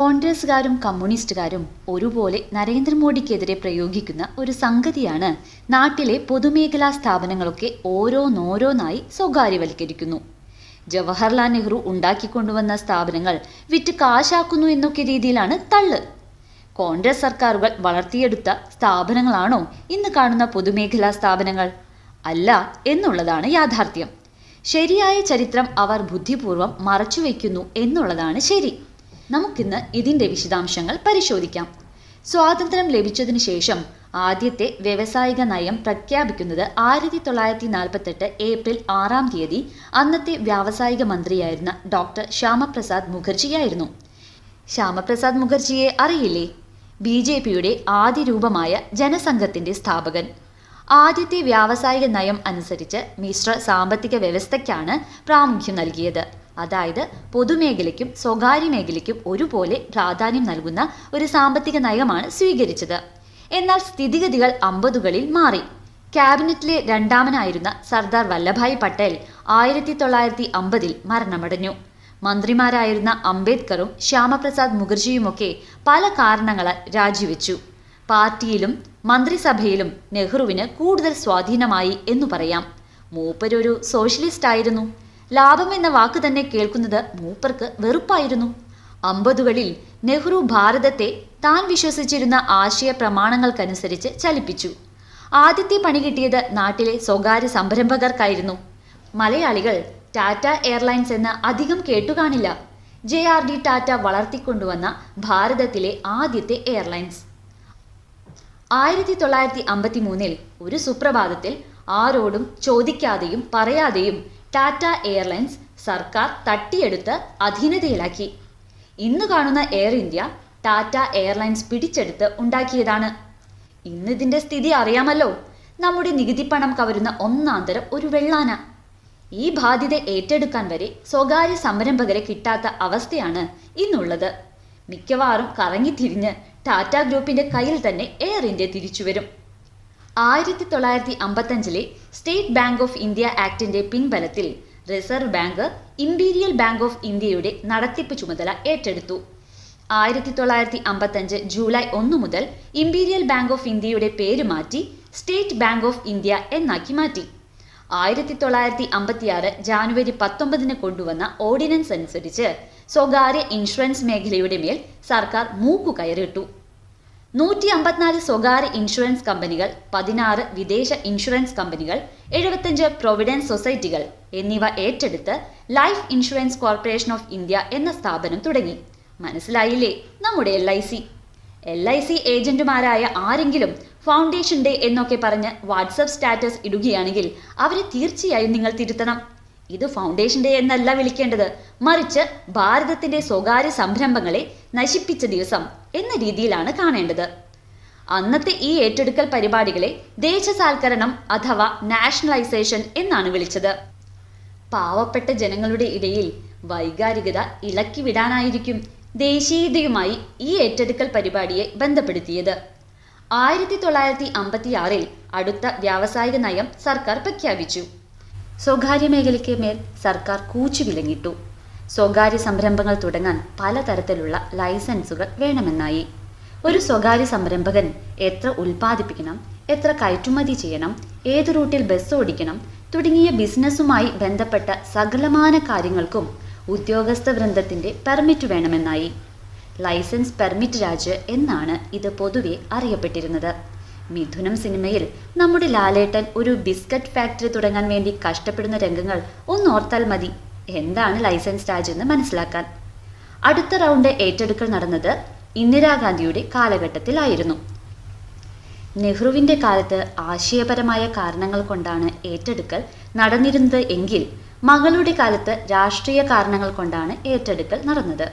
കോൺഗ്രസുകാരും കമ്മ്യൂണിസ്റ്റുകാരും ഒരുപോലെ നരേന്ദ്രമോദിക്കെതിരെ പ്രയോഗിക്കുന്ന ഒരു സംഗതിയാണ് നാട്ടിലെ പൊതുമേഖലാ സ്ഥാപനങ്ങളൊക്കെ ഓരോന്നോരോന്നായി സ്വകാര്യവൽക്കരിക്കുന്നു. ജവഹർലാൽ നെഹ്റു ഉണ്ടാക്കിക്കൊണ്ടുവന്ന സ്ഥാപനങ്ങൾ വിറ്റ് കാശാക്കുന്നു എന്നൊക്കെ രീതിയിലാണ് തള്ള്. കോൺഗ്രസ് സർക്കാരുകൾ വളർത്തിയെടുത്ത സ്ഥാപനങ്ങളാണോ ഇന്ന് കാണുന്ന പൊതുമേഖലാ സ്ഥാപനങ്ങൾ? അല്ല എന്നുള്ളതാണ് യാഥാർത്ഥ്യം. ശരിയായ ചരിത്രം അവർ ബുദ്ധിപൂർവം മറച്ചുവെക്കുന്നു എന്നുള്ളതാണ് ശരി. നമുക്കിന്ന് ഇതിന്റെ വിശദാംശങ്ങൾ പരിശോധിക്കാം. സ്വാതന്ത്ര്യം ലഭിച്ചതിനു ശേഷം ആദ്യത്തെ വ്യവസായിക നയം പ്രഖ്യാപിക്കുന്നത് ആയിരത്തി തൊള്ളായിരത്തി നാൽപ്പത്തെട്ട് ഏപ്രിൽ ആറാം തീയതി അന്നത്തെ വ്യാവസായിക മന്ത്രിയായിരുന്ന ഡോക്ടർ ശ്യാമപ്രസാദ് മുഖർജിയായിരുന്നു. ശ്യാമപ്രസാദ് മുഖർജിയെ അറിയില്ലേ? ബി ജെ പിയുടെ ആദ്യ രൂപമായ ജനസംഘത്തിന്റെ സ്ഥാപകൻ. ആദ്യത്തെ വ്യാവസായിക നയം അനുസരിച്ച് മിശ്ര സാമ്പത്തിക വ്യവസ്ഥയ്ക്കാണ് പ്രാമുഖ്യം നൽകിയത്. അതായത് പൊതുമേഖലയ്ക്കും സ്വകാര്യ മേഖലയ്ക്കും ഒരുപോലെ പ്രാധാന്യം നൽകുന്ന ഒരു സാമ്പത്തിക നയമാണ് സ്വീകരിച്ചത്. എന്നാൽ സ്ഥിതിഗതികൾ അമ്പതുകളിൽ മാറി. ക്യാബിനറ്റിലെ രണ്ടാമനായിരുന്ന സർദാർ വല്ലഭായ് പട്ടേൽ ആയിരത്തി തൊള്ളായിരത്തി അമ്പതിൽ മരണമടഞ്ഞു. മന്ത്രിമാരായിരുന്ന അംബേദ്കറും ശ്യാമപ്രസാദ് മുഖർജിയുമൊക്കെ പല കാരണങ്ങളാൽ രാജിവെച്ചു. പാർട്ടിയിലും മന്ത്രിസഭയിലും നെഹ്റുവിന് കൂടുതൽ സ്വാധീനമായി എന്നു പറയാം. മൂപ്പരൊരു സോഷ്യലിസ്റ്റ് ആയിരുന്നു ലാഭം എന്ന വാക്ക് തന്നെ കേൾക്കുന്നത് മൂപ്പർക്ക് വെറുപ്പായിരുന്നു. അമ്പതുകളിൽ നെഹ്റു ഭാരതത്തെ താൻ വിശ്വസിച്ചിരുന്ന ആശയ പ്രമാണങ്ങൾക്കനുസരിച്ച് ചലിപ്പിച്ചു. ആദ്യത്തെ പണി കിട്ടിയത് നാട്ടിലെ സ്വകാര്യ സംരംഭകർക്കായിരുന്നു. മലയാളികൾ ടാറ്റ എയർലൈൻസ് എന്ന് അധികം കേട്ടുകാണില്ല. ജെ ആർ ഡി ടാറ്റ വളർത്തിക്കൊണ്ടുവന്ന ഭാരതത്തിലെ ആദ്യത്തെ എയർലൈൻസ്. ആയിരത്തി തൊള്ളായിരത്തി അമ്പത്തി മൂന്നിൽ ഒരു സുപ്രഭാതത്തിൽ ആരോടും ചോദിക്കാതെയും പറയാതെയും ടാറ്റ എയർലൈൻസ് സർക്കാർ തട്ടിയെടുത്ത് അധീനതയിലാക്കി. ഇന്ന് കാണുന്ന എയർ ഇന്ത്യ ടാറ്റ എയർലൈൻസ് പിടിച്ചെടുത്ത് ഉണ്ടാക്കിയതാണ്. ഇതിന്റെ സ്ഥിതി അറിയാമല്ലോ. നമ്മുടെ നികുതിപ്പണം കവരുന്ന ഒന്നാന്തരം ഒരു വെള്ളാന. ഈ ബാധ്യത ഏറ്റെടുക്കാൻ വരെ സ്വകാര്യ സംരംഭകരെ കിട്ടാത്ത അവസ്ഥയാണ് ഇന്നുള്ളത്. മിക്കവാറും കറങ്ങി കറങ്ങിത്തിരിഞ്ഞ് ടാറ്റ ഗ്രൂപ്പിന്റെ കയ്യിൽ തന്നെ എയർ ഇന്ത്യ തിരിച്ചുവരും. ആയിരത്തി തൊള്ളായിരത്തി അമ്പത്തഞ്ചിലെ സ്റ്റേറ്റ് ബാങ്ക് ഓഫ് ഇന്ത്യ ആക്ടിന്റെ പിൻബലത്തിൽ Reserve Bank Imperial Bank of ഇന്ത്യയുടെ നടത്തിപ്പ് ചുമതല ഏറ്റെടുത്തു. ആയിരത്തി തൊള്ളായിരത്തി അമ്പത്തഞ്ച് ജൂലൈ ഒന്ന് മുതൽ ഇംപീരിയൽ ബാങ്ക് ഓഫ് ഇന്ത്യയുടെ പേര് മാറ്റി സ്റ്റേറ്റ് ബാങ്ക് ഓഫ് ഇന്ത്യ എന്നാക്കി മാറ്റി. ആയിരത്തി തൊള്ളായിരത്തി അമ്പത്തിയാറ് ജാനുവരി പത്തൊമ്പതിന് കൊണ്ടുവന്ന ഓർഡിനൻസ് അനുസരിച്ച് സ്വകാര്യ ഇൻഷുറൻസ് മേഖലയുടെ മേൽ സർക്കാർ മൂക്കുകയറിട്ടു. നൂറ്റി അമ്പത്തിനാല് സ്വകാര്യ ഇൻഷുറൻസ് കമ്പനികൾ പതിനാറ് വിദേശ ഇൻഷുറൻസ് കമ്പനികൾ എഴുപത്തഞ്ച് പ്രൊവിഡൻസ് സൊസൈറ്റികൾ എന്നിവ ഏറ്റെടുത്ത് Life Insurance Corporation of India എന്ന സ്ഥാപനം തുടങ്ങി. മനസ്സിലായില്ലേ? നമ്മുടെ L I C. L I C ഏജന്റുമാരായ ആരെങ്കിലും ഫൗണ്ടേഷൻ ഡേ എന്നൊക്കെ പറഞ്ഞ് വാട്സപ്പ് സ്റ്റാറ്റസ് ഇടുകയാണെങ്കിൽ അവരെ തീർച്ചയായും നിങ്ങൾ തിരുത്തണം. ഇത് ഫൗണ്ടേഷൻ ഡേ എന്നല്ല വിളിക്കേണ്ടത്. മറിച്ച് ഭാരതത്തിന്റെ സ്വകാര്യ സംരംഭങ്ങളെ നശിപ്പിച്ച ദിവസം. എന്ന രീതിയിലാണ് കാണേണ്ടത്. അന്നത്തെ ഈ ഏറ്റെടുക്കൽ പരിപാടികളെ ദേശസാൽക്കരണം അഥവാ നാഷണലൈസേഷൻ എന്നാണ് വിളിച്ചത്. പാവപ്പെട്ട ജനങ്ങളുടെ ഇടയിൽ വൈകാരികത ഇളക്കി വിടാനായിരിക്കും ദേശീയതയുമായി ഈ ഏറ്റെടുക്കൽ പരിപാടിയെ ബന്ധപ്പെടുത്തിയത്. ആയിരത്തി തൊള്ളായിരത്തി അമ്പത്തിയാറിൽ അടുത്ത വ്യാവസായിക നയം സർക്കാർ പ്രഖ്യാപിച്ചു. സ്വകാര്യ മേഖലയ്ക്ക് മേൽ സർക്കാർ കൂച്ചുവിലങ്ങിട്ടു സ്വകാര്യ സംരംഭങ്ങൾ തുടങ്ങാൻ പലതരത്തിലുള്ള ലൈസൻസുകൾ വേണമെന്നായി. ഒരു സ്വകാര്യ സംരംഭകൻ എത്ര ഉൽപ്പാദിപ്പിക്കണം എത്ര കയറ്റുമതി ചെയ്യണം ഏത് റൂട്ടിൽ ബസ് ഓടിക്കണം തുടങ്ങിയ ബിസിനസ്സുമായി ബന്ധപ്പെട്ട സകലമാന കാര്യങ്ങൾക്കും ഉദ്യോഗസ്ഥ വൃന്ദത്തിന്റെ പെർമിറ്റ് വേണമെന്നായി. ലൈസൻസ് പെർമിറ്റ് രാജ് എന്നാണ് ഇത് പൊതുവെ അറിയപ്പെട്ടിരുന്നത്. മിഥുനം സിനിമയിൽ നമ്മുടെ ലാലേട്ടൻ ഒരു ബിസ്ക്കറ്റ് ഫാക്ടറി തുടങ്ങാൻ വേണ്ടി കഷ്ടപ്പെടുന്ന രംഗങ്ങൾ ഒന്നോർത്താൽ മതി. എന്താണ് ലൈസൻസ് രാജ് എന്ന് മനസ്സിലാക്കാൻ. അടുത്ത റൗണ്ട് ഏറ്റെടുക്കൽ നടന്നത് ഇന്ദിരാഗാന്ധിയുടെ കാലഘട്ടത്തിലായിരുന്നു. നെഹ്റുവിന്റെ കാലത്ത് ആശയപരമായ കാരണങ്ങൾ കൊണ്ടാണ് ഏറ്റെടുക്കൽ നടന്നിരുന്നത് എങ്കിൽ മകളുടെ കാലത്ത് രാഷ്ട്രീയ കാരണങ്ങൾ കൊണ്ടാണ് ഏറ്റെടുക്കൽ നടന്നത്.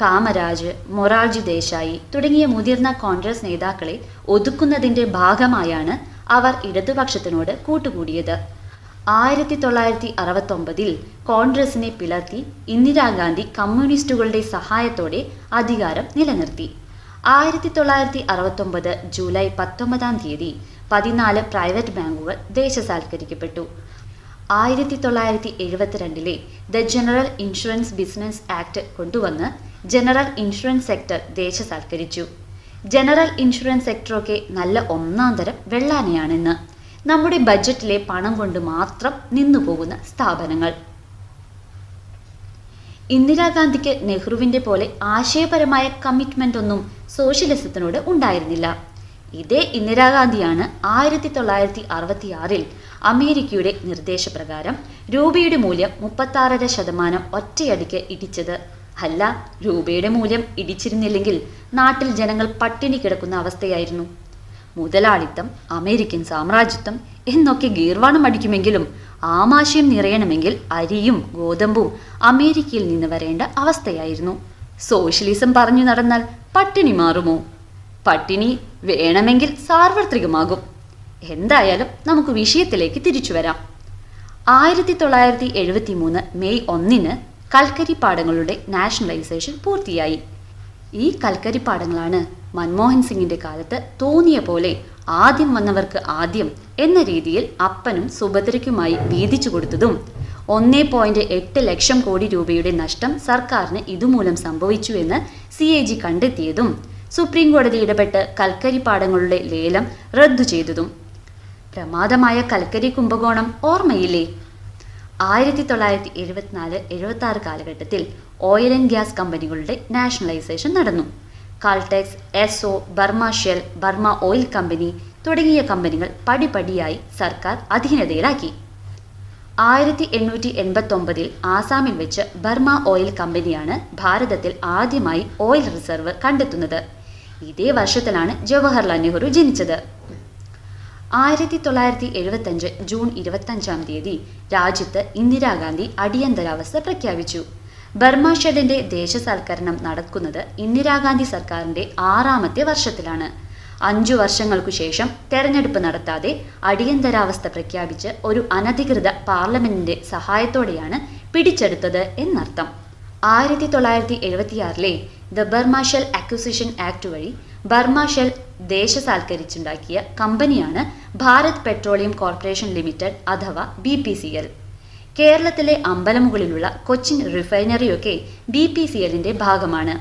കാമരാജ് മൊറാർജി ദേശായി തുടങ്ങിയ മുതിർന്ന കോൺഗ്രസ് നേതാക്കളെ ഒതുക്കുന്നതിന്റെ ഭാഗമായാണ് അവർ ഇടതുപക്ഷത്തിനോട് കൂട്ടുകൂടിയത്. ആയിരത്തി തൊള്ളായിരത്തി അറുപത്തൊമ്പതിൽ കോൺഗ്രസിനെ പിളർത്തി ഇന്ദിരാഗാന്ധി കമ്മ്യൂണിസ്റ്റുകളുടെ സഹായത്തോടെ അധികാരം നിലനിർത്തി. ആയിരത്തി തൊള്ളായിരത്തി അറുപത്തൊമ്പത് ജൂലൈ പത്തൊമ്പതാം തീയതി പതിനാല് പ്രൈവറ്റ് ബാങ്കുകൾ ദേശസാൽക്കരിക്കപ്പെട്ടു. ആയിരത്തി തൊള്ളായിരത്തി എഴുപത്തിരണ്ടിലെ the general insurance business act കൊണ്ടുവന്ന് ജനറൽ ഇൻഷുറൻസ് സെക്ടർ ദേശസാൽക്കരിച്ചു. ജനറൽ ഇൻഷുറൻസ് സെക്ടറൊക്കെ നല്ല ഒന്നാം തരം വെള്ളാനയാണെന്ന് നമ്മുടെ ബജറ്റിലെ പണം കൊണ്ട് മാത്രം നിന്നുപോകുന്ന സ്ഥാപനങ്ങൾ. ഇന്ദിരാഗാന്ധിക്ക് നെഹ്റുവിന്റെ പോലെ ആശയപരമായ കമ്മിറ്റ്മെന്റ് ഒന്നും സോഷ്യലിസത്തിനോട് ഉണ്ടായിരുന്നില്ല. ഇതേ ഇന്ദിരാഗാന്ധിയാണ് ആയിരത്തി തൊള്ളായിരത്തി അറുപത്തി ആറിൽ അമേരിക്കയുടെ നിർദ്ദേശപ്രകാരം രൂപയുടെ മൂല്യം മുപ്പത്താറര ശതമാനം ഒറ്റയടിക്ക് ഇടിച്ചത്. അല്ല രൂപയുടെ മൂല്യം ഇടിച്ചിരുന്നില്ലെങ്കിൽ നാട്ടിൽ ജനങ്ങൾ പട്ടിണി കിടക്കുന്ന അവസ്ഥയായിരുന്നു. മുതലാളിത്തം അമേരിക്കൻ സാമ്രാജ്യത്വം എന്നൊക്കെ ഗീർവാണം അടിക്കുമെങ്കിലും ആമാശയം നിറയണമെങ്കിൽ അരിയും ഗോതമ്പും അമേരിക്കയിൽ നിന്ന് വരേണ്ട അവസ്ഥയായിരുന്നു. സോഷ്യലിസം പറഞ്ഞു നടന്നാൽ പട്ടിണി മാറുമോ? പട്ടിണി വേണമെങ്കിൽ സാർവത്രികമാകും. എന്തായാലും നമുക്ക് വിഷയത്തിലേക്ക് തിരിച്ചു വരാം. ആയിരത്തി തൊള്ളായിരത്തി എഴുപത്തി മൂന്ന് മെയ് ഒന്നിന് കൽക്കരി പാടങ്ങളുടെ നാഷണലൈസേഷൻ പൂർത്തിയായി. ഈ കൽക്കരി പാടങ്ങളാണ് മൻമോഹൻ സിംഗിന്റെ കാലത്ത് തോന്നിയ പോലെ ആദ്യം വന്നവർക്ക് ആദ്യം എന്ന രീതിയിൽ അപ്പനും സുഭദ്രയ്ക്കുമായി വീതിച്ചു കൊടുത്തതും ഒന്നേ പോയിന്റ് എട്ട് ലക്ഷം കോടി രൂപയുടെ നഷ്ടം സർക്കാരിന് ഇതുമൂലം സംഭവിച്ചു എന്ന് സി എ ജി കണ്ടെത്തിയതും സുപ്രീം കോടതി ഇടപെട്ട് കൽക്കരി പാടങ്ങളുടെ ലേലം റദ്ദു ചെയ്തതും. പ്രമാദമായ കൽക്കരി കുംഭകോണം ഓർമ്മയില്ലേ? ആയിരത്തി തൊള്ളായിരത്തി എഴുപത്തിനാല് എഴുപത്തി ആറ് കാലഘട്ടത്തിൽ ഓയിൽ ആൻഡ് ഗ്യാസ് കമ്പനികളുടെ നാഷണലൈസേഷൻ നടന്നു. Caltex Esso Burma Shell Burma oil company തുടങ്ങിയ കമ്പനികൾ പടിപടിയായി സർക്കാർ അധീനതയിലാക്കി. ആയിരത്തി എണ്ണൂറ്റി എൺപത്തൊമ്പതിൽ ആസാമിൽ വെച്ച് ബർമ ഓയിൽ കമ്പനിയാണ് ഭാരതത്തിൽ ആദ്യമായി ഓയിൽ റിസർവ് കണ്ടെത്തുന്നത്. ഇതേ വർഷത്തിലാണ് ജവഹർലാൽ നെഹ്റു ജനിച്ചത്. ആയിരത്തി തൊള്ളായിരത്തി എഴുപത്തഞ്ച് ജൂൺ ഇരുപത്തഞ്ചാം തീയതി രാജ്യത്ത് ഇന്ദിരാഗാന്ധി അടിയന്തരാവസ്ഥ പ്രഖ്യാപിച്ചു. ബർമ ഷെഡിന്റെ ദേശസൽക്കരണം നടക്കുന്നത് ഇന്ദിരാഗാന്ധി സർക്കാരിന്റെ ആറാമത്തെ വർഷത്തിലാണ്. അഞ്ചു വർഷങ്ങൾക്കു ശേഷം തെരഞ്ഞെടുപ്പ് നടത്താതെ അടിയന്തരാവസ്ഥ പ്രഖ്യാപിച്ച് ഒരു അനധികൃത പാർലമെന്റിന്റെ സഹായത്തോടെയാണ് പിടിച്ചെടുത്തത് എന്നർത്ഥം. ആയിരത്തി തൊള്ളായിരത്തി എഴുപത്തിയാറിലെ the Burma Shell acquisition act വഴി ബർമ ഷെൽ ദേശസാൽക്കരിച്ചുണ്ടാക്കിയ കമ്പനിയാണ് ഭാരത് പെട്രോളിയം കോർപ്പറേഷൻ ലിമിറ്റഡ് അഥവാ ബി പി സി എൽ. കേരളത്തിലെ അമ്പലമുകളിലുള്ള കൊച്ചിൻ റിഫൈനറിയൊക്കെ ബി പി സി എല്ലിന്റെ ഭാഗമാണ്.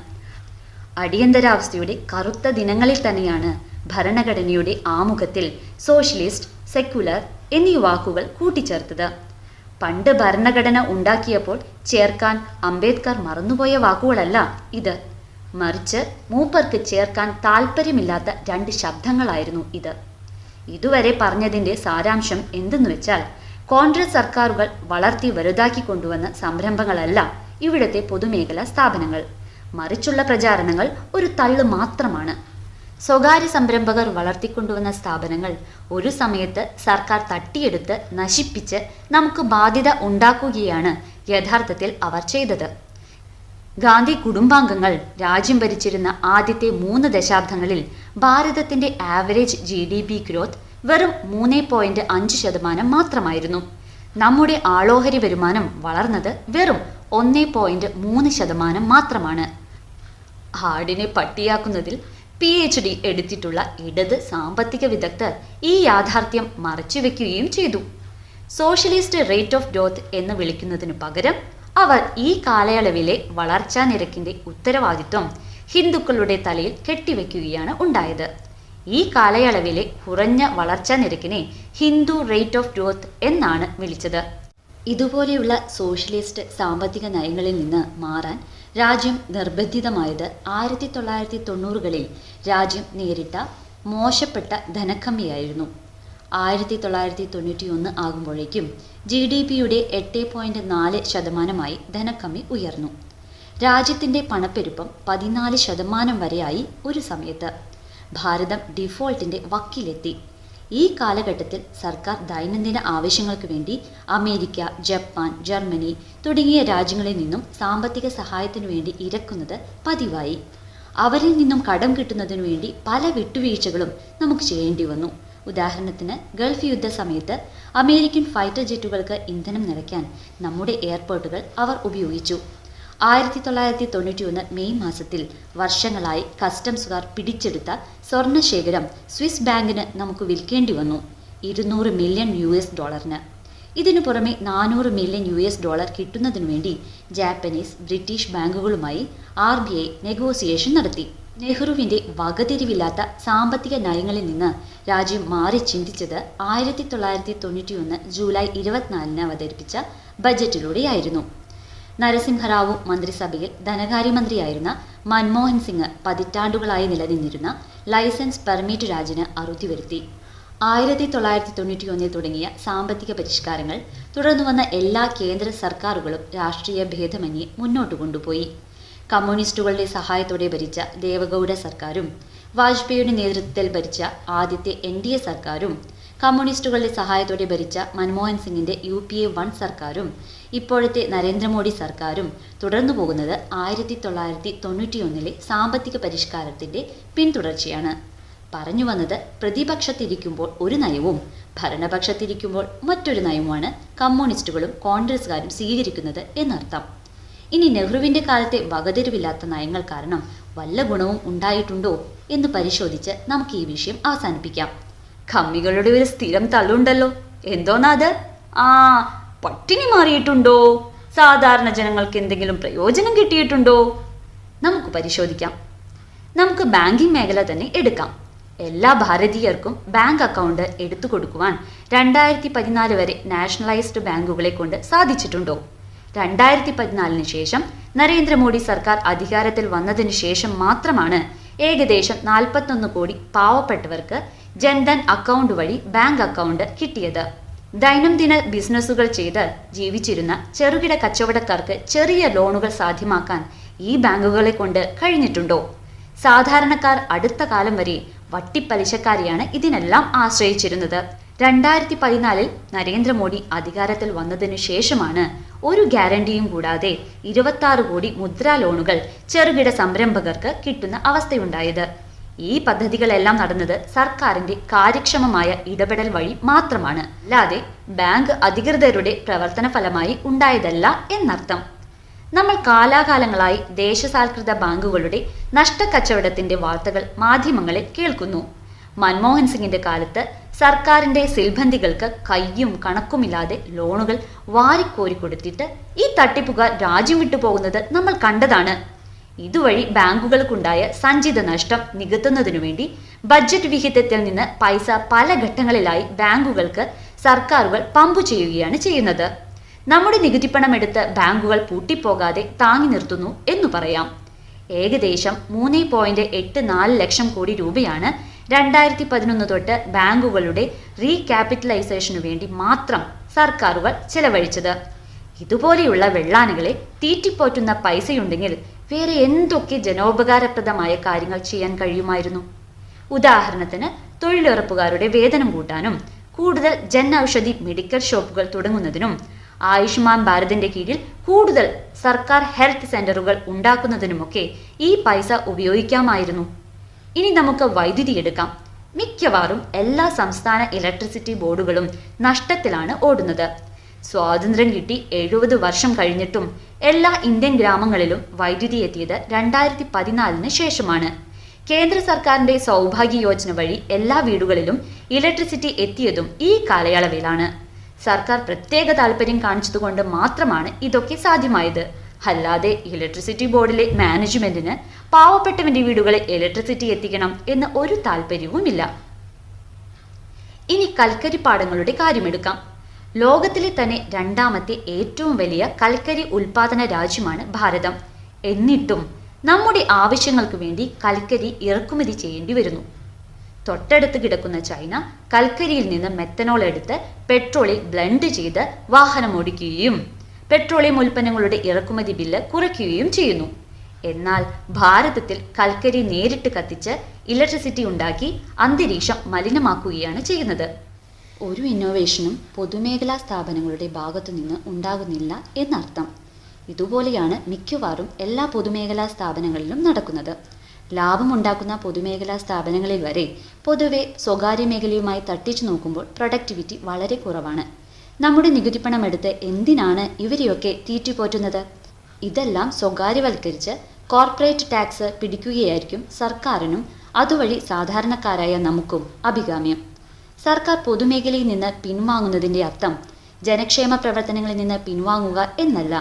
അടിയന്തരാവസ്ഥയുടെ കറുത്ത ദിനങ്ങളിൽ തന്നെയാണ് ഭരണഘടനയുടെ ആമുഖത്തിൽ സോഷ്യലിസ്റ്റ് സെക്യുലർ എന്നീ വാക്കുകൾ കൂട്ടിച്ചേർത്തത്. പണ്ട് ഭരണഘടന ഉണ്ടാക്കിയപ്പോൾ ചേർക്കാൻ അംബേദ്കർ മറന്നുപോയ വാക്കുകളല്ല ഇത്. മറിച്ച് മൂപ്പർക്ക് ചേർക്കാൻ താല്പര്യമില്ലാത്ത രണ്ട് ശബ്ദങ്ങളായിരുന്നു ഇത്. ഇതുവരെ പറഞ്ഞതിന്റെ സാരാംശം എന്തെന്ന് വെച്ചാൽ കോൺഗ്രസ് സർക്കാരുകൾ വളർത്തി വലുതാക്കി കൊണ്ടുവന്ന സംരംഭങ്ങളല്ല ഇവിടുത്തെ പൊതുമേഖലാ സ്ഥാപനങ്ങൾ. മറിച്ചുള്ള പ്രചാരണങ്ങൾ ഒരു തള്ളു മാത്രമാണ്. സ്വകാര്യ സംരംഭകർ വളർത്തിക്കൊണ്ടുവന്ന സ്ഥാപനങ്ങൾ ഒരു സമയത്ത് സർക്കാർ തട്ടിയെടുത്ത് നശിപ്പിച്ച് നമുക്ക് ബാധ്യത ഉണ്ടാക്കുകയാണ് യഥാർത്ഥത്തിൽ അവർ ചെയ്തത്. ഗാന്ധി കുടുംബാംഗങ്ങൾ രാജ്യം ഭരിച്ചിരുന്ന ആദ്യത്തെ മൂന്ന് ദശാബ്ദങ്ങളിൽ ഭാരതത്തിന്റെ average G D P growth വെറും മൂന്ന് പോയിന്റ് അഞ്ച് ശതമാനം മാത്രമായിരുന്നു. നമ്മുടെ ആളോഹരി വരുമാനം വളർന്നത് വെറും ഒന്ന് പോയിന്റ് മൂന്ന് ശതമാനം മാത്രമാണ്. ഹാർഡിനെ പട്ടിയാക്കുന്നതിൽ പി എച്ച് ഡി എടുത്തിട്ടുള്ള ഇടത് സാമ്പത്തിക വിദഗ്ധർ ഈ യാഥാർത്ഥ്യം മറച്ചുവെക്കുകയും ചെയ്തു. സോഷ്യലിസ്റ്റ് റേറ്റ് ഓഫ് ഗ്രോത്ത് എന്ന് വിളിക്കുന്നതിനു പകരം അവർ ഈ കാലയളവിലെ വളർച്ചാ നിരക്കിന്റെ ഉത്തരവാദിത്വം ഹിന്ദുക്കളുടെ തലയിൽ കെട്ടിവെക്കുകയാണ് ഉണ്ടായത്. ഈ കാലയളവിലെ കുറഞ്ഞ വളർച്ചാ നിരക്കിനെ ഹിന്ദു റേറ്റ് ഓഫ് ഗ്രോത്ത് എന്നാണ് വിളിച്ചത്. ഇതുപോലെയുള്ള സോഷ്യലിസ്റ്റ് സാമ്പത്തിക നയങ്ങളിൽ നിന്ന് മാറാൻ രാജ്യം നിർബന്ധിതമായത് ആയിരത്തി തൊള്ളായിരത്തി തൊണ്ണൂറുകളിൽ രാജ്യം നേരിട്ട മോശപ്പെട്ട ധനക്കമ്മിയായിരുന്നു. ആയിരത്തി തൊള്ളായിരത്തി തൊണ്ണൂറ്റി ഒന്ന് ആകുമ്പോഴേക്കും ജി ഡി പിയുടെ എട്ട് പോയിന്റ് നാല് ശതമാനമായി ധനക്കമ്മി ഉയർന്നു. രാജ്യത്തിന്റെ പണപ്പെരുപ്പം പതിനാല് ശതമാനം വരെയായി ഒരു സമയത്ത്. ഭാരതം ഡിഫോൾട്ടിന്റെ വക്കിലെത്തി. ഈ കാലഘട്ടത്തിൽ സർക്കാർ ദൈനംദിന ആവശ്യങ്ങൾക്ക് വേണ്ടി അമേരിക്ക ജപ്പാൻ ജർമ്മനി തുടങ്ങിയ രാജ്യങ്ങളിൽ നിന്നും സാമ്പത്തിക സഹായത്തിനു വേണ്ടി ഇരക്കുന്നത് പതിവായി. അവരിൽ നിന്നും കടം കിട്ടുന്നതിനു വേണ്ടി പല വിട്ടുവീഴ്ചകളും നമുക്ക് ചെയ്യേണ്ടി വന്നു. ഉദാഹരണത്തിന് ഗൾഫ് യുദ്ധ സമയത്ത് അമേരിക്കൻ ഫൈറ്റർ ജെറ്റുകൾക്ക് ഇന്ധനം നിറയ്ക്കാൻ നമ്മുടെ എയർപോർട്ടുകൾ അവർ ഉപയോഗിച്ചു. ആയിരത്തി തൊള്ളായിരത്തി തൊണ്ണൂറ്റി ഒന്ന് മെയ് മാസത്തിൽ വർഷങ്ങളായി കസ്റ്റംസുകാർ പിടിച്ചെടുത്ത സ്വർണശേഖരം സ്വിസ് ബാങ്കിന് നമുക്ക് വിൽക്കേണ്ടി വന്നു. ഇരുന്നൂറ് മില്യൺ യു എസ് ഡോളറിന്. ഇതിനു പുറമെ നാനൂറ് മില്യൺ യു എസ് ഡോളർ കിട്ടുന്നതിനു വേണ്ടി ജാപ്പനീസ് ബ്രിട്ടീഷ് ബാങ്കുകളുമായി ആർ ബി ഐ നെഗോസിയേഷൻ നടത്തി. നെഹ്റുവിന്റെ വകതിരിവില്ലാത്ത സാമ്പത്തിക നയങ്ങളിൽ നിന്ന് രാജ്യം മാറി ചിന്തിച്ചത് ആയിരത്തി തൊള്ളായിരത്തി തൊണ്ണൂറ്റിയൊന്ന് ജൂലൈ ഇരുപത്തിനാലിന് അവതരിപ്പിച്ച ബജറ്റിലൂടെയായിരുന്നു. നരസിംഹറാവു മന്ത്രിസഭയിൽ ധനകാര്യമന്ത്രിയായിരുന്ന മൻമോഹൻ സിംഗ് പതിറ്റാണ്ടുകളായി നിലനിന്നിരുന്ന ലൈസൻസ് പെർമിറ്റ് രാജിന് അറുതി വരുത്തി. ആയിരത്തി തൊള്ളായിരത്തി തൊണ്ണൂറ്റിയൊന്നിൽ തുടങ്ങിയ സാമ്പത്തിക പരിഷ്കാരങ്ങൾ തുടർന്നു വന്ന എല്ലാ കേന്ദ്ര സർക്കാരുകളും രാഷ്ട്രീയ ഭേദമന്യേ മുന്നോട്ട് കൊണ്ടുപോയി. കമ്മ്യൂണിസ്റ്റുകളുടെ സഹായത്തോടെ ഭരിച്ച ദേവഗൗഡ സർക്കാരും വാജ്പേയിയുടെ നേതൃത്വത്തിൽ ഭരിച്ച ആദ്യത്തെ എൻ ഡി എ സർക്കാരും കമ്മ്യൂണിസ്റ്റുകളുടെ സഹായത്തോടെ ഭരിച്ച മൻമോഹൻ സിംഗിന്റെ യു പി എ വൺ സർക്കാരും ഇപ്പോഴത്തെ നരേന്ദ്രമോദി സർക്കാരും തുടർന്നു പോകുന്നത് ആയിരത്തി തൊള്ളായിരത്തി തൊണ്ണൂറ്റിയൊന്നിലെ സാമ്പത്തിക പരിഷ്കാരത്തിന്റെ പിന്തുടർച്ചയാണ്. പറഞ്ഞു വന്നത് പ്രതിപക്ഷത്തിരിക്കുമ്പോൾ ഒരു നയവും ഭരണപക്ഷത്തിരിക്കുമ്പോൾ മറ്റൊരു നയവുമാണ് കമ്മ്യൂണിസ്റ്റുകളും കോൺഗ്രസ്സുകാരും സ്വീകരിക്കുന്നത് എന്നർത്ഥം. ഇനി നെഹ്റുവിന്റെ കാലത്തെ വകതിരിവില്ലാത്ത നയങ്ങൾ കാരണം വല്ല ഗുണവും ഉണ്ടായിട്ടുണ്ടോ എന്ന് പരിശോധിച്ച് നമുക്ക് ഈ വിഷയം അവസാനിപ്പിക്കാം. കമ്മികളുടെ ഒരു സ്ഥിരം തള്ളുണ്ടല്ലോ. എന്തോന്നാത്? ആ പട്ടിണി മാറിയിട്ടുണ്ടോ? സാധാരണ ജനങ്ങൾക്ക് എന്തെങ്കിലും പ്രയോജനം കിട്ടിയിട്ടുണ്ടോ? നമുക്ക് പരിശോധിക്കാം. നമുക്ക് ബാങ്കിംഗ് മേഖല തന്നെ എടുക്കാം. എല്ലാ ഭാരതീയർക്കും ബാങ്ക് അക്കൗണ്ട് എടുത്തു കൊടുക്കുവാൻ രണ്ടായിരത്തി പതിനാല് വരെ നാഷണലൈസ്ഡ് ബാങ്കുകളെ കൊണ്ട് സാധിച്ചിട്ടുണ്ടോ? രണ്ടായിരത്തി പതിനാലിന് ശേഷം നരേന്ദ്രമോദി സർക്കാർ അധികാരത്തിൽ വന്നതിന് ശേഷം മാത്രമാണ് ഏകദേശം നാൽപ്പത്തൊന്ന് കോടി പാവപ്പെട്ടവർക്ക് ജൻധൻ അക്കൗണ്ട് വഴി ബാങ്ക് അക്കൗണ്ട് കിട്ടിയത്. ദൈനംദിന ബിസിനസ്സുകൾ ചെയ്ത് ജീവിച്ചിരുന്ന ചെറുകിട കച്ചവടക്കാർക്ക് ചെറിയ ലോണുകൾ സാധ്യമാക്കാൻ ഈ ബാങ്കുകളെ കൊണ്ട് കഴിഞ്ഞിട്ടുണ്ടോ? സാധാരണക്കാർ അടുത്ത കാലം വരെ വട്ടിപ്പലിശക്കാരെയാണ് ഇതിനെല്ലാം ആശ്രയിച്ചിരുന്നത്. രണ്ടായിരത്തി പതിനാലിൽ നരേന്ദ്രമോദി അധികാരത്തിൽ വന്നതിനു ശേഷമാണ് ഒരു ഗ്യാരണ്ടിയും കൂടാതെ ഇരുപത്തി കോടി മുദ്രാ ലോണുകൾ ചെറുകിട സംരംഭകർക്ക് കിട്ടുന്ന അവസ്ഥയുണ്ടായത്. ഈ പദ്ധതികളെല്ലാം നടന്നത് സർക്കാരിന്റെ കാര്യക്ഷമമായ ഇടപെടൽ വഴി മാത്രമാണ്. അല്ലാതെ ബാങ്ക് അധികൃതരുടെ പ്രവർത്തന ഫലമായി ഉണ്ടായതല്ല എന്നർത്ഥം. നമ്മൾ കാലാകാലങ്ങളായി ദേശസാൽകൃത ബാങ്കുകളുടെ നഷ്ടക്കച്ചവടത്തിന്റെ വാർത്തകൾ മാധ്യമങ്ങളിൽ കേൾക്കുന്നു. മൻമോഹൻ സിംഗിന്റെ കാലത്ത് സർക്കാരിന്റെ സിൽബന്ധികൾക്ക് കയ്യും കണക്കുമില്ലാതെ ലോണുകൾ വാരിക്കോരി കൊടുത്തിട്ട് ഈ തട്ടിപ്പുകാർ രാജ്യം വിട്ടു പോകുന്നത് നമ്മൾ കണ്ടതാണ്. ഇതുവഴി ബാങ്കുകൾക്കുണ്ടായ സഞ്ചിത നഷ്ടം നികത്തുന്നതിനു വേണ്ടി ബജറ്റ് വിഹിതത്തിൽ നിന്ന് പൈസ പല ഘട്ടങ്ങളിലായി ബാങ്കുകൾക്ക് സർക്കാരുകൾ പമ്പു ചെയ്യുകയാണ് ചെയ്യുന്നത്. നമ്മുടെ നികുതിപ്പണം എടുത്ത് ബാങ്കുകൾ പൂട്ടിപ്പോകാതെ താങ്ങി നിർത്തുന്നു എന്നു പറയാം. ഏകദേശം മൂന്ന് പോയിന്റ് എട്ട് നാല് ലക്ഷം കോടി രൂപയാണ് രണ്ടായിരത്തി പതിനൊന്ന് തൊട്ട് ബാങ്കുകളുടെ റീക്യാപിറ്റലൈസേഷനു വേണ്ടി മാത്രം സർക്കാരുകൾ ചെലവഴിച്ചത്. ഇതുപോലെയുള്ള വെള്ളാനുകളെ തീറ്റിപ്പോറ്റുന്ന പൈസയുണ്ടെങ്കിൽ വേറെ എന്തൊക്കെ ജനോപകാരപ്രദമായ കാര്യങ്ങൾ ചെയ്യാൻ കഴിയുമായിരുന്നു? ഉദാഹരണത്തിന് തൊഴിലുറപ്പുകാരുടെ വേതനം കൂട്ടാനും കൂടുതൽ ജൻ ഔഷധി മെഡിക്കൽ ഷോപ്പുകൾ തുടങ്ങുന്നതിനും ആയുഷ്മാൻ ഭാരതിന്റെ കീഴിൽ കൂടുതൽ സർക്കാർ ഹെൽത്ത് സെന്ററുകൾ ഉണ്ടാക്കുന്നതിനുമൊക്കെ ഈ പൈസ ഉപയോഗിക്കാമായിരുന്നു. ഇനി നമുക്ക് വൈദ്യുതി എടുക്കാം. മിക്കവാറും എല്ലാ സംസ്ഥാന ഇലക്ട്രിസിറ്റി ബോർഡുകളും നഷ്ടത്തിലാണ് ഓടുന്നത്. സ്വാതന്ത്ര്യം കിട്ടി എഴുപത് വർഷം കഴിഞ്ഞിട്ടും എല്ലാ ഇന്ത്യൻ ഗ്രാമങ്ങളിലും വൈദ്യുതി എത്തിയത് രണ്ടായിരത്തി പതിനാലിന് ശേഷമാണ്. കേന്ദ്ര സർക്കാരിന്റെ സൗഭാഗ്യ യോജന വഴി എല്ലാ വീടുകളിലും ഇലക്ട്രിസിറ്റി എത്തിയതും ഈ കാലയളവിലാണ്. സർക്കാർ പ്രത്യേക താല്പര്യം കാണിച്ചതുകൊണ്ട് മാത്രമാണ് ഇതൊക്കെ സാധ്യമായത്. അല്ലാതെ ഇലക്ട്രിസിറ്റി ബോർഡിലെ മാനേജ്മെന്റിന് പാവപ്പെട്ടവന്റെ വീടുകളിൽ ഇലക്ട്രിസിറ്റി എത്തിക്കണം എന്ന് ഒരു താല്പര്യവുമില്ല ഇനി കൽക്കരി പാടങ്ങളുടെ കാര്യമെടുക്കാം ലോകത്തിലെ തന്നെ രണ്ടാമത്തെ ഏറ്റവും വലിയ കൽക്കരി ഉൽപാദന രാജ്യമാണ് ഭാരതം. എന്നിട്ടും നമ്മുടെ ആവശ്യങ്ങൾക്ക് വേണ്ടി കൽക്കരി ഇറക്കുമതി ചെയ്യേണ്ടി വരുന്നു. തൊട്ടടുത്ത് കിടക്കുന്ന ചൈന കൽക്കരിയിൽ നിന്ന് മെത്തനോൾ എടുത്ത് പെട്രോളിൽ ബ്ലെൻഡ് ചെയ്ത് വാഹനം ഓടിക്കുകയും പെട്രോളിയം ഉൽപ്പന്നങ്ങളുടെ ഇറക്കുമതി ബില്ല് കുറയ്ക്കുകയും ചെയ്യുന്നു. എന്നാൽ ഭാരതത്തിൽ കൽക്കരി നേരിട്ട് കത്തിച്ച് ഇലക്ട്രിസിറ്റി ഉണ്ടാക്കി അന്തരീക്ഷം മലിനമാക്കുകയാണ് ചെയ്യുന്നത്. ഒരു ഇന്നോവേഷനും പൊതുമേഖലാ സ്ഥാപനങ്ങളുടെ ഭാഗത്തുനിന്ന് ഉണ്ടാകുന്നില്ല എന്നർത്ഥം. ഇതുപോലെയാണ് മിക്കവാറും എല്ലാ പൊതുമേഖലാ സ്ഥാപനങ്ങളിലും നടക്കുന്നത്. ലാഭമുണ്ടാക്കുന്ന പൊതുമേഖലാ സ്ഥാപനങ്ങളിൽ വരെ പൊതുവെ സ്വകാര്യ മേഖലയുമായി തട്ടിച്ചു നോക്കുമ്പോൾ പ്രൊഡക്ടിവിറ്റി വളരെ കുറവാണ്. നമ്മുടെ നികുതിപ്പണം എടുത്ത് എന്തിനാണ് ഇവരെയൊക്കെ തീറ്റിപ്പോറ്റുന്നത് ഇതെല്ലാം സ്വകാര്യവൽക്കരിച്ച് കോർപ്പറേറ്റ് ടാക്സ് പിടിക്കുകയായിരിക്കും സർക്കാരിനും അതുവഴി സാധാരണക്കാരായ നമുക്കും അഭികാമ്യം. സർക്കാർ പൊതുമേഖലയിൽ നിന്ന് പിൻവാങ്ങുന്നതിന്റെ അർത്ഥം ജനക്ഷേമ പ്രവർത്തനങ്ങളിൽ നിന്ന് പിൻവാങ്ങുക എന്നല്ല.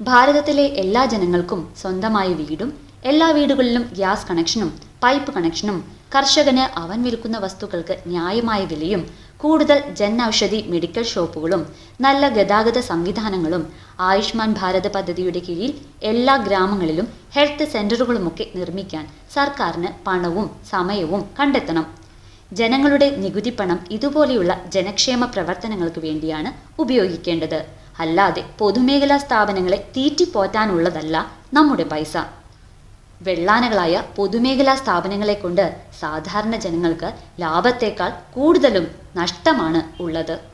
ഭാരതത്തിലെ എല്ലാ ജനങ്ങൾക്കും സ്വന്തമായ വീടും എല്ലാ വീടുകളിലും ഗ്യാസ് കണക്ഷനും പൈപ്പ് കണക്ഷനും കർഷകന് അവൻ വിൽക്കുന്ന വസ്തുക്കൾക്ക് ന്യായമായ വിലയും കൂടുതൽ ജൻ ഔഷധി മെഡിക്കൽ ഷോപ്പുകളും നല്ല ഗതാഗത സംവിധാനങ്ങളും ആയുഷ്മാൻ ഭാരത് പദ്ധതിയുടെ കീഴിൽ എല്ലാ ഗ്രാമങ്ങളിലും ഹെൽത്ത് സെന്ററുകളുമൊക്കെ നിർമ്മിക്കാൻ സർക്കാരിന് പണവും സമയവും കണ്ടെത്തണം. ജനങ്ങളുടെ നികുതി പണം ഇതുപോലെയുള്ള ജനക്ഷേമ പ്രവർത്തനങ്ങൾക്ക് വേണ്ടിയാണ് ഉപയോഗിക്കേണ്ടത്. അല്ലാതെ പൊതുമേഖലാ സ്ഥാപനങ്ങളെ തീറ്റിപ്പോറ്റാനുള്ളതല്ല നമ്മുടെ പൈസ. വെള്ളാനകളായ പൊതുമേഖലാ സ്ഥാപനങ്ങളെ കൊണ്ട് സാധാരണ ജനങ്ങൾക്ക് ലാഭത്തേക്കാൾ കൂടുതലും നഷ്ടമാണ് ഉള്ളത്.